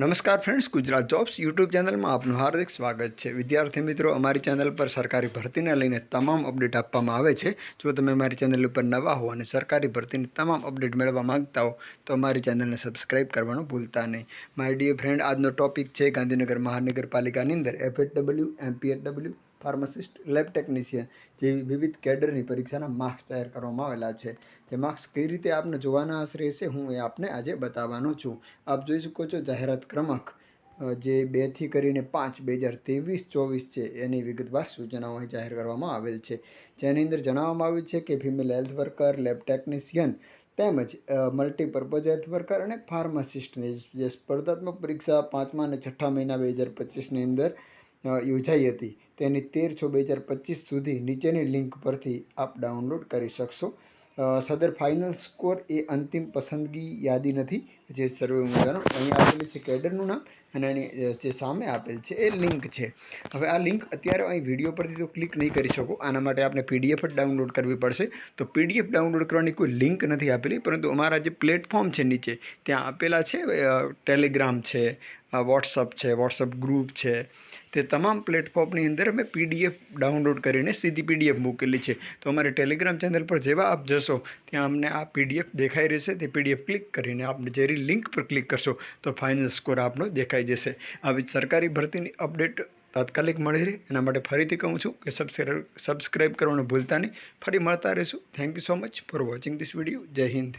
નમસ્કાર friends Gujarat jobs YouTube ચેનલમાં આપનું હાર્દિક સ્વાગત છે. વિદ્યાર્થી મિત્રો, અમારી ચેનલ પર સરકારી ભરતીને લઈને તમામ અપડેટ આપવામાં આવે છે. જો તમે અમારી ચેનલ ઉપર નવા હો અને સરકારી ભરતીની તમામ અપડેટ મેળવવા માગતા હો, તો અમારી ચેનલને સબસ્ક્રાઇબ કરવાનું ભૂલતા નહીં. મારી ડિયર ફ્રેન્ડ આજનો ટોપિક છે ગાંધીનગર મહાનગરપાલિકાની અંદર FHW MPHW pharmacist, lab technician જેવી વિવિધ કેડરની પરીક્ષાના માર્ક્સ તૈયાર કરવામાં આવેલા છે. જે માર્ક્સ કઈ રીતે આપને જોવાના રહેશે હું એ આપને આજે બતાવવાનો છું. આપ જોઈ શકો છો જાહેરાત ક્રમાંક જે બેથી કરીને પાંચ બે હજાર ત્રેવીસ ચોવીસ છે, એની વિગતવાર સૂચનાઓ જાહેર કરવામાં આવેલ છે. જેની અંદર જણાવવામાં આવ્યું છે કે female health worker, lab technician તેમજ મલ્ટીપર્પઝ હેલ્થ વર્કર અને ફાર્માસિસ્ટની જે સ્પર્ધાત્મક પરીક્ષા પાંચમા અને છઠ્ઠા મહિના બે હજાર પચીસની અંદર યોજાઈ હતી. તેની તેર છ બે હજાર પચીસ સુધી નીચેની લિંક પરથી આપ ડાઉનલોડ કરી શકશો. સદર ફાઇનલ સ્કોર એ અંતિમ પસંદગી યાદી નથી. જે સર્વે ઉમેદવારો અહીં આપેલી છે કેડરનું નામ અને એની જે સામે આપેલ છે એ લિંક છે. હવે આ લિંક અત્યારે અહીં વીડિયો પરથી તો ક્લિક નહીં કરી શકો. આના માટે આપણે પીડીએફ જ ડાઉનલોડ કરવી પડશે. તો પીડીએફ ડાઉનલોડ કરવાની કોઈ લિંક નથી આપેલી, પરંતુ અમારા જે પ્લેટફોર્મ છે નીચે, ત્યાં આપેલા છે ટેલિગ્રામ છે વોટ્સઅપ છે વોટ્સઅપ ગ્રુપ છે. તે તમામ પ્લેટફોર્મની અંદર અમે પીડીએફ ડાઉનલોડ કરીને સીધી પીડીએફ મૂકેલી છે. તો અમારી ટેલિગ્રામ ચેનલ પર જેવા આપ જશો, ત્યાં અમને આ પીડીએફ દેખાઈ રહેશે. તે પીડીએફ ક્લિક કરીને આપણે જે લિંક પર ક્લિક કરશો, તો ફાઇનલ સ્કોર આપનો દેખાઈ જશે. આવી સરકારી ભરતીની અપડેટ તાત્કાલિક મળી રહે. એના માટે ફરીથી કહું છું કે સબસ્ક્રાઈબ સબસ્ક્રાઈબ કરવાનું ભૂલતા નહીં. ફરી મળતા રહીશું. Thank you so much for watching this video Jai Hind.